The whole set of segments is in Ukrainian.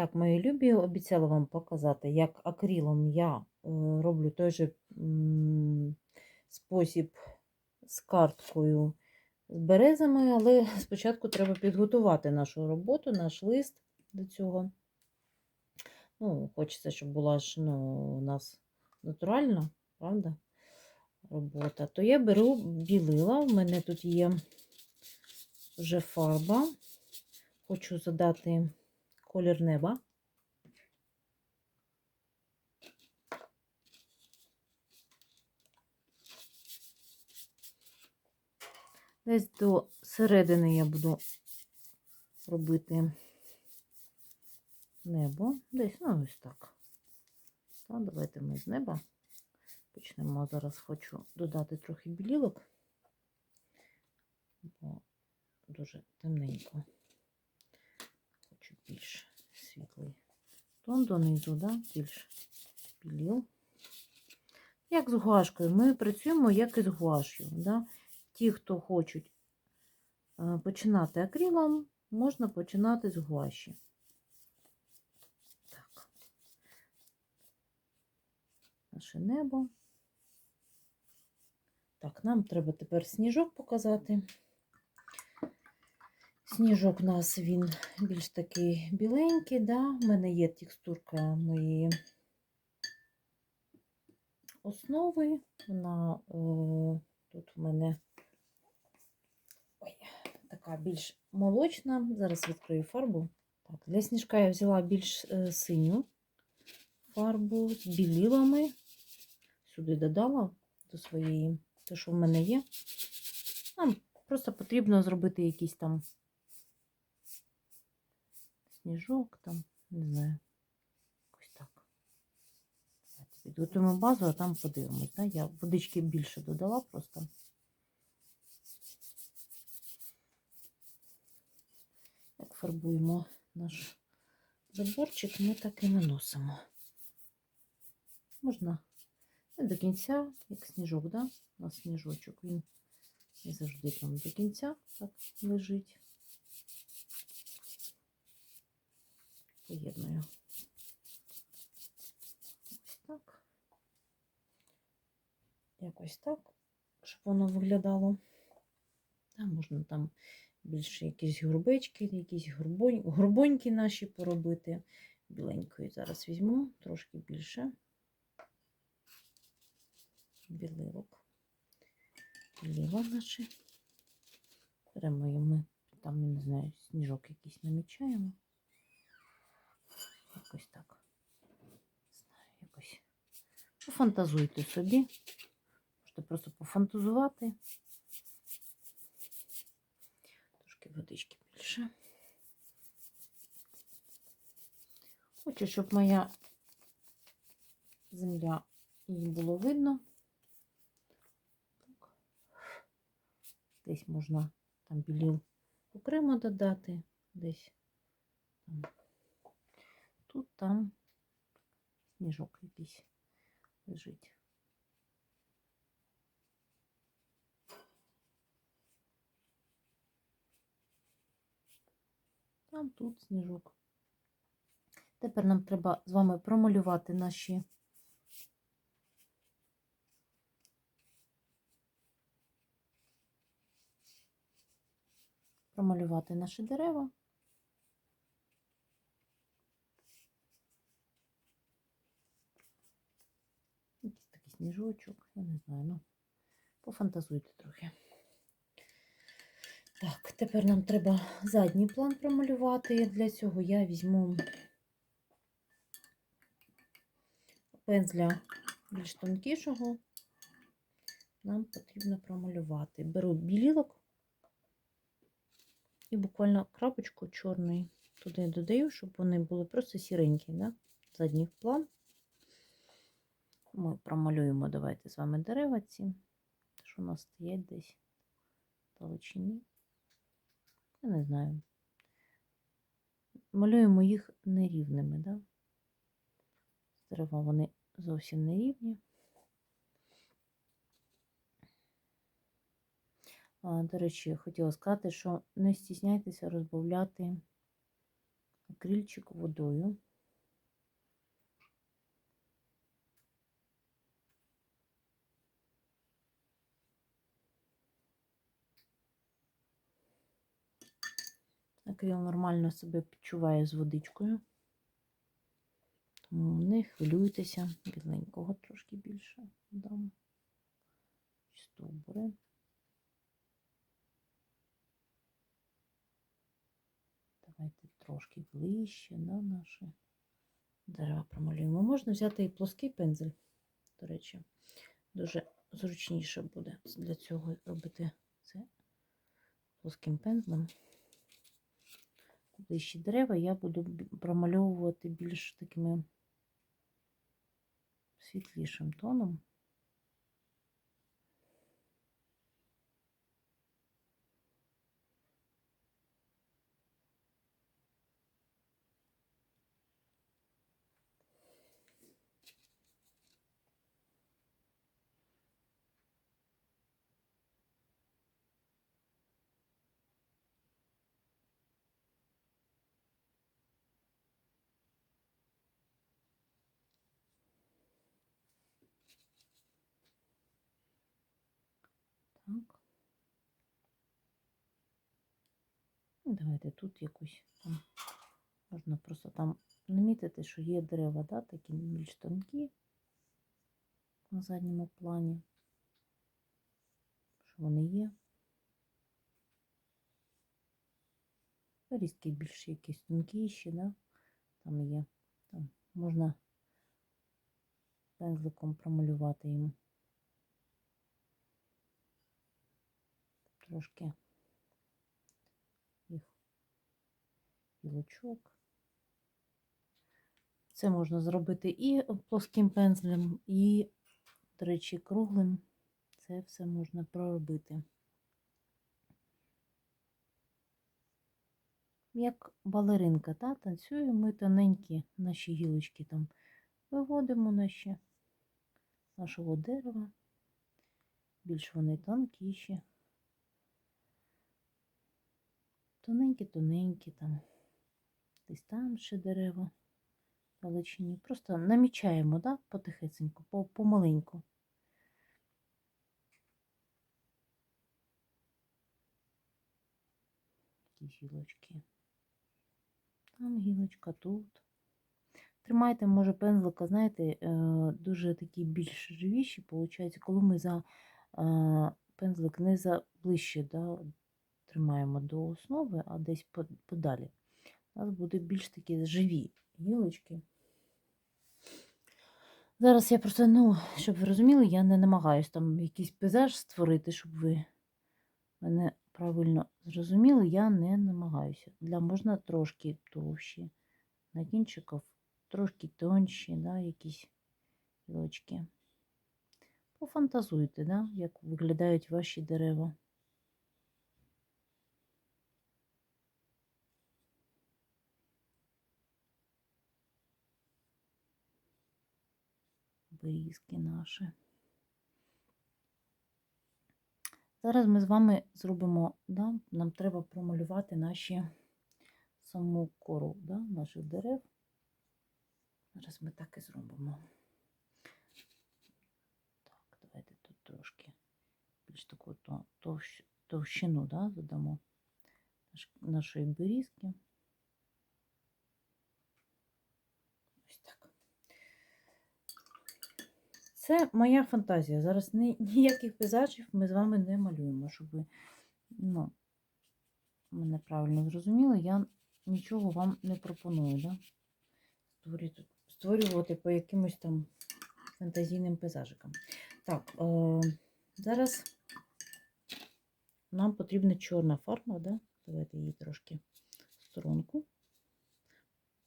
Так, мої любі, обіцяла вам показати, як акрилом я е, роблю той же спосіб з карткою з березами, але спочатку треба підготувати нашу роботу, наш лист до цього. Ну, хочеться, щоб була ж ну, у нас натуральна, правда? Робота. То я беру білила, в мене тут є вже фарба. Хочу задати колір неба. Десь до середини я буду робити небо. Десь, ну, ось так. Так, давайте ми з неба почнемо. Зараз хочу додати трохи білілок, бо дуже темненько. Більш світлий тон донизу, да? більш біліл. Як з гуашкою. Ми працюємо як і з гуашю. Да? Ті, хто хочуть е, починати акрилом, можна починати з гуаші. Так. Наше небо. Так, нам треба тепер сніжок показати. Сніжок у нас він більш такий біленький, да? У мене є текстурка моєї основи. Вона е, тут в мене ой, така більш молочна. Зараз відкрию фарбу. Так, Для сніжка я взяла більш е, синю фарбу з білілами. Сюди додала до своєї, те, що в мене є. Нам просто потрібно зробити якийсь там сніжок, там, не знаю, якось так. Підготуємо базу, а там подивимось. Да? Я водички більше додала просто. Як фарбуємо наш заборчик, ми так і наносимо. Можна не до кінця, як сніжок, да? У нас сніжочок, він не завжди там до кінця так лежить. Поєдную. Ось так. Якось так, щоб воно виглядало. Там можна там більше якісь грубечки, якісь грубонь, грубоньки наші поробити. Біленької зараз візьму, трошки більше. Біливок. Білива наші. Беремо ми, там, не знаю, сніжок якийсь намічаємо. Якось так. Знаю, якось. Пофантазуйте собі. Можете просто пофантазувати. Трошки водички більше. Хочу, щоб моя земля її було видно. Так. Десь можна там білів окремо додати, десь там. Тут там сніжок якийсь лежить. Там тут сніжок. Тепер нам треба з вами промалювати наші промалювати наші дерева. Якийсь такий сніжочок, я не знаю, ну, пофантазуйте трохи. Так, тепер нам треба задній план промалювати. Для цього я візьму пензля більш тонкішого. Нам потрібно промалювати. Беру білілок і буквально крапочку чорної туди додаю, щоб вони були просто сіренькі, да? задній план. Ми промалюємо, давайте з вами дерева ці, що у нас стоять десь далечині. Я не знаю. Малюємо їх нерівними, да? Дерева вони зовсім нерівні. До речі, хотіла сказати, що не стісняйтеся розбавляти акрильчик водою. Акрил нормально себе почуває з водичкою. Тому не хвилюйтеся, біленького трошки більше дам. Стовбури. Давайте трошки ближче на наші дерева промалюємо. Можна взяти і плоский пензель, до речі, дуже зручніше буде для цього робити це плоским пензлем. Ближчі дерева я буду промальовувати більш такими світлішим тоном. Так. Ну, Давайте тут якусь там можна просто там намітити, що є дерева, да, такі більш тонкі на задньому плані. Що вони є. Різки більш якісь тонкіші, да? там є. Там можна пензликом промалювати їм. Трошки їх гілочок. Це можна зробити і плоским пензлем, і, до речі, круглим. Це все можна проробити. Як балеринка, та, танцюємо ми тоненькі наші гілочки там виводимо наші нашого дерева. Більш вони тонкіші. Тоненькі-тоненькі там. Десь там ще дерева далечині. Просто намічаємо, да, потихесеньку, помаленьку. Такі гілочки. Там гілочка тут. Тримайте, може, пензлика, знаєте, е, дуже такі більш живіші, виходить, коли ми за е, пензлик не за ближче да, тримаємо до основи, а десь подалі. У нас буде більш такі живі гілочки. Зараз я просто, ну, щоб ви розуміли, я не намагаюся там якийсь пейзаж створити, щоб ви мене правильно зрозуміли, я не намагаюся. Для можна трошки товщі, на кінчиків трошки тонші, да, якісь гілочки. Пофантазуйте, да, як виглядають ваші дерева. Берізки наші. Зараз ми з вами зробимо, да, нам треба промалювати наші саму кору да, наших дерев. Зараз ми так і зробимо. Так, давайте тут трошки більш таку товщину да, наш- нашої берізки. Ось так. Це моя фантазія. Зараз ні, ніяких пейзажів ми з вами не малюємо, щоб ви ну, мене правильно зрозуміли. Я нічого вам не пропоную. Да? Створювати по якимось там фантазійним пейзажикам. Так, е, зараз нам потрібна чорна фарба, да? давайте її трошки в сторонку,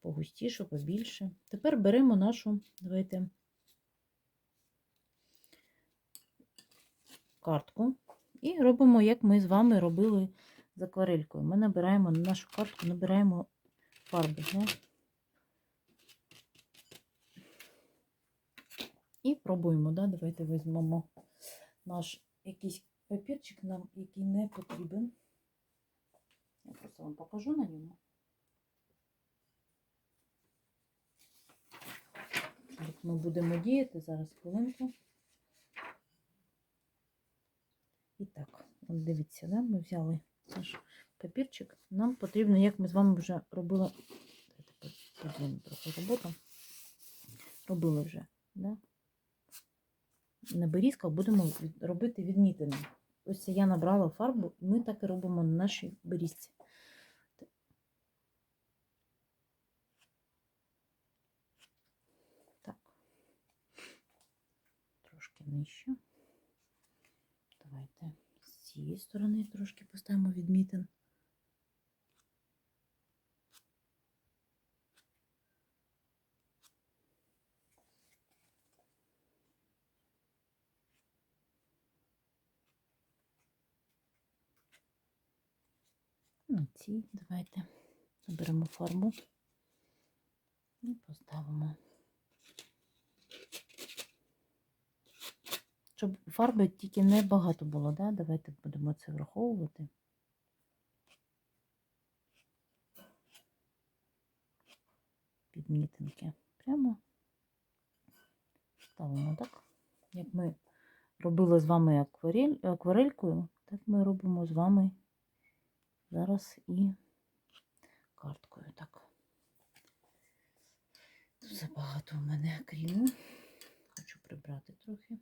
погустіше, побільше. Тепер беремо нашу, давайте. картку і робимо, як ми з вами робили з акварелькою. Ми набираємо на нашу картку, набираємо фарби. Да? І пробуємо. Да? Давайте візьмемо наш якийсь папірчик, нам який не потрібен. Я просто вам покажу на ньому. Ми будемо діяти зараз хвилинку. І так, от дивіться, да? ми взяли наш папірчик. Нам потрібно, як ми з вами вже робили. Трохи роботу. Робили вже, да? На берізках будемо робити відмітини. Ось це я набрала фарбу, і ми так і робимо на нашій берізці. Так. Трошки нижче. Цієї сторони трошки поставимо відмітин. На ці давайте наберемо фарбу і поставимо. Щоб фарби тільки не багато було, да? давайте будемо це враховувати. Підмітинки. Прямо ставимо так. Як ми робили з вами акварель, акварелькою, так ми робимо з вами зараз і карткою. Так. Тут забагато у мене акрилу. Хочу прибрати трохи.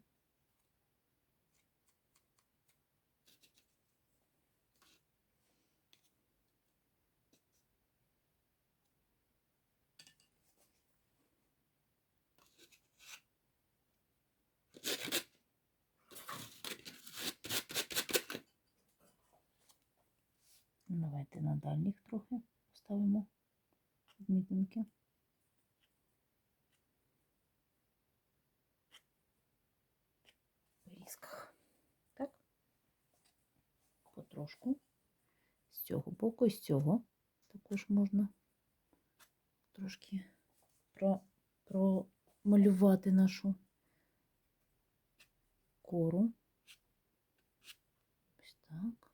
Давайте на дальніх трохи поставимо В різках. Так. Потрошку. З цього боку з цього також можна трошки про, промалювати нашу кору. Ось так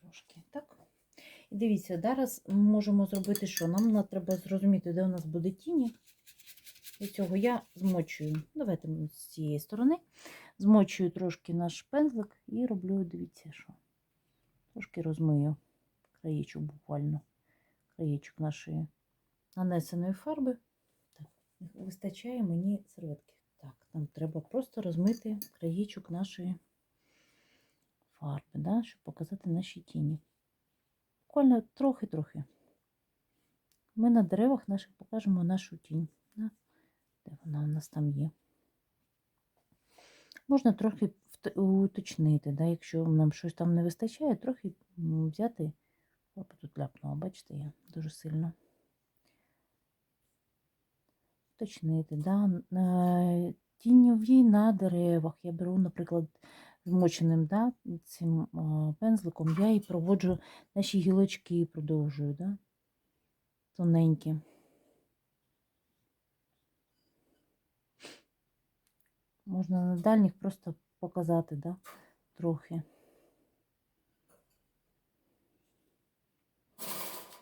трошки. Так. І дивіться, зараз ми можемо зробити що? Нам треба зрозуміти, де у нас буде тіні. Для цього я змочую, давайте ми з цієї сторони, змочую трошки наш пензлик і роблю, дивіться, що. Трошки розмию краєчок буквально, краєчок нашої нанесеної фарби. Так, вистачає мені серветки. Так, нам треба просто розмити краєчок нашої фарби, да, щоб показати наші тіні. Буквально трохи-трохи. Ми на деревах наших покажемо нашу тінь. Де вона у нас там є. Можна трохи уточнити, да? якщо нам щось там не вистачає, трохи взяти. Опа, тут ляпнула, бачите, я дуже сильно. Уточнити, да? Е, Тіньові на деревах. Я беру, наприклад, змоченим да, цим пензликом, я і проводжу наші гілочки, і продовжую, да, тоненькі. Можна на дальніх просто показати, да, трохи.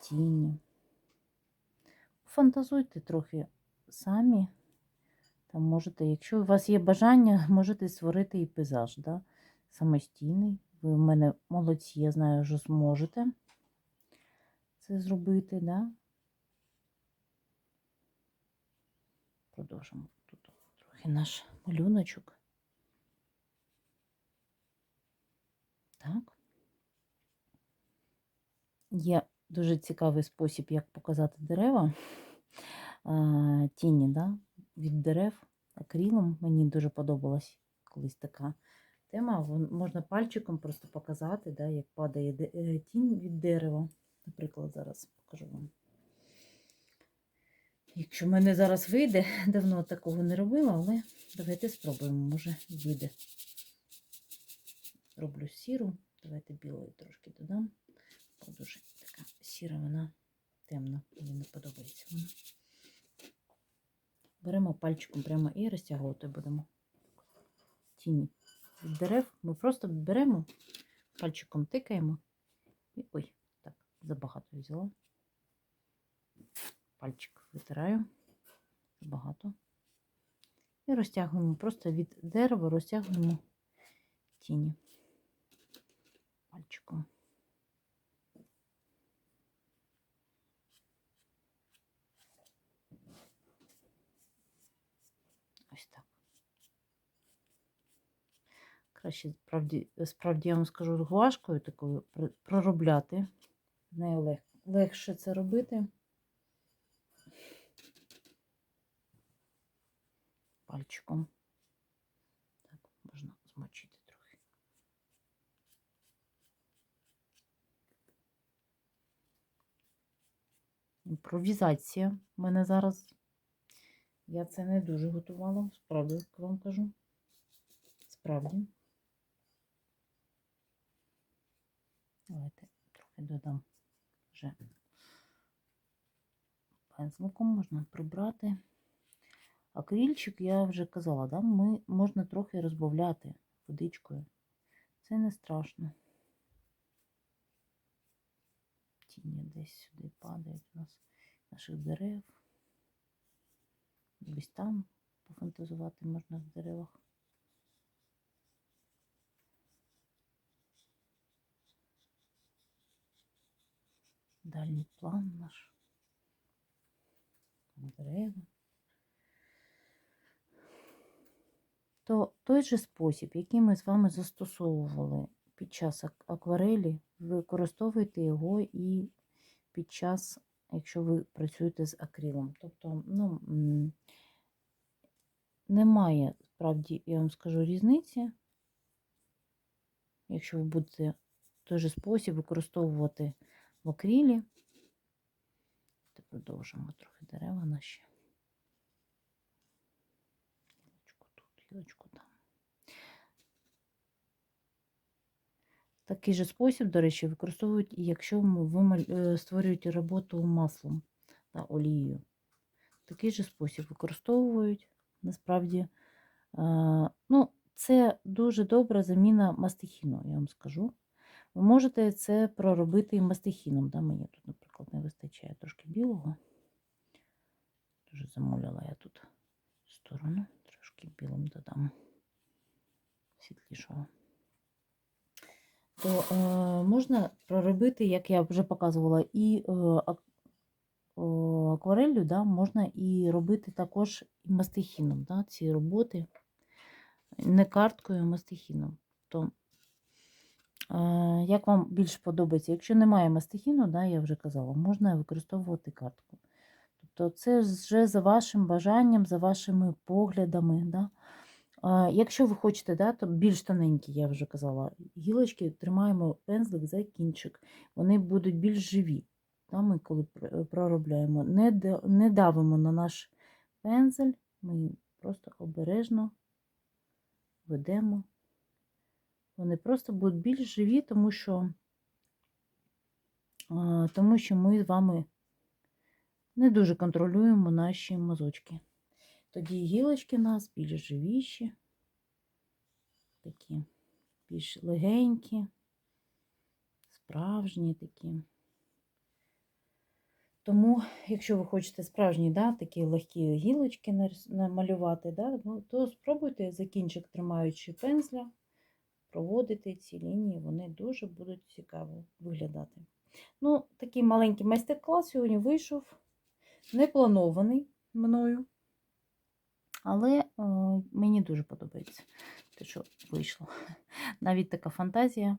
Тіні. Фантазуйте трохи самі. Там можете, якщо у вас є бажання, можете створити і пейзаж, да? Самостійний. Ви в мене молодці, я знаю, що зможете це зробити, да? Продовжимо тут трохи наш малюночок. Так. Є дуже цікавий спосіб, як показати дерева, тіні, да? від дерев акрилом. Мені дуже подобалась колись така тема. Можна пальчиком просто показати, да, як падає е, тінь від дерева. Наприклад, зараз покажу вам. Якщо в мене зараз вийде, давно такого не робила, але давайте спробуємо, може вийде. Роблю сіру, давайте білої трошки додам. Бо дуже така сіра, вона темна, мені не подобається вона. Беремо пальчиком прямо і розтягувати будемо. Тіні від дерев. Ми просто беремо, пальчиком тикаємо. І ой, так, забагато взяла. Пальчик витираю. багато. І розтягуємо просто від дерева, розтягуємо тіні пальчиком. Ось так. Краще, справді, справді я вам скажу, гуашкою такою проробляти. З нею лег, легше це робити. Пальчиком. Так, можна змочити трохи. Імпровізація в мене зараз. Я це не дуже готувала, справді як вам кажу. Справді. Давайте трохи додам вже пензликом можна прибрати. Акрильчик, я вже казала, да, ми, можна трохи розбавляти водичкою. Це не страшно. Тіні десь сюди падають у нас наших дерев. Десь там пофантазувати можна в деревах. Дальній план наш. Дерева. То той же спосіб, який ми з вами застосовували під час акварелі, використовуйте його і під час, якщо ви працюєте з акрилом. Тобто, ну, немає, справді, я вам скажу, різниці, якщо ви будете той же спосіб використовувати в акрилі. Та продовжимо трохи дерева наші. Гілочку тут, гілочку там. Такий же спосіб, до речі, використовують, якщо м- ви е, створюєте роботу маслом та олією. Такий же спосіб використовують. Насправді, е, ну, це дуже добра заміна мастихіну, я вам скажу. Ви можете це проробити і мастихіном. Да? Мені тут, наприклад, не вистачає трошки білого. Дуже замуляла я тут сторону. Трошки білим додам світлішого. То е, можна проробити, як я вже показувала, і е, ак- аквареллю, да, можна і робити також мастихіном да, ці роботи. Не карткою, а мастихіном. То, як вам більш подобається? Якщо немає мастихіну, да, я вже казала, можна використовувати картку. Тобто це вже за вашим бажанням, за вашими поглядами. Да. Якщо ви хочете, да, то більш тоненькі, я вже казала, гілочки тримаємо пензлик за кінчик, вони будуть більш живі. Да, ми коли проробляємо, не, не давимо на наш пензель, ми просто обережно ведемо. Вони просто будуть більш живі, тому що, тому що ми з вами не дуже контролюємо наші мазочки. Тоді гілочки у нас більш живіші, такі більш легенькі, справжні такі. Тому, якщо ви хочете справжні, да, такі легкі гілочки намалювати, да, ну, то спробуйте за кінчик, тримаючи пензля, проводити ці лінії, вони дуже будуть цікаво виглядати. Ну, такий маленький майстер-клас сьогодні вийшов, не планований мною. Але е, мені дуже подобається те, що вийшло. Навіть така фантазія.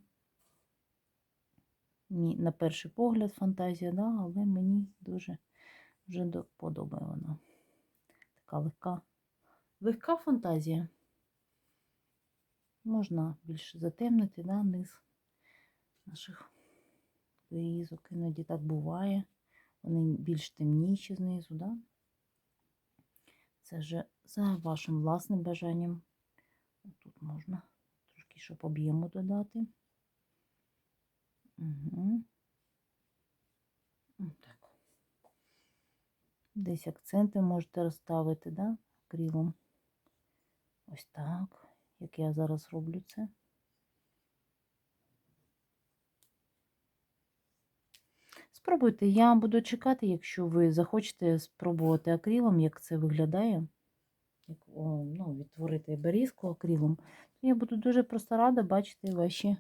На перший погляд фантазія, да, але мені дуже вже подобає вона. Така легка, легка фантазія. Можна більше затемнити да, низ наших вирізок. Іноді так буває. Вони більш темніші знизу, да? Це вже за вашим власним бажанням. Тут можна трошки, щоб об'єму додати. Угу. Так. Десь акценти можете розставити, да? Крілом. Ось так, як я зараз роблю це. Спробуйте, я буду чекати, якщо ви захочете спробувати акрилом, як це виглядає. Як, о, ну, відтворити берізку акрилом. то Я буду дуже просто рада бачити ваші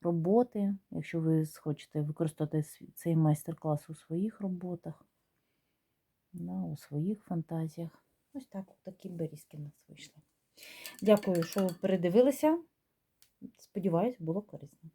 роботи, якщо ви хочете використати цей майстер-клас у своїх роботах, да, у своїх фантазіях. Ось так, такі берізки в нас вийшли. Дякую, що передивилися. Сподіваюсь, було корисно.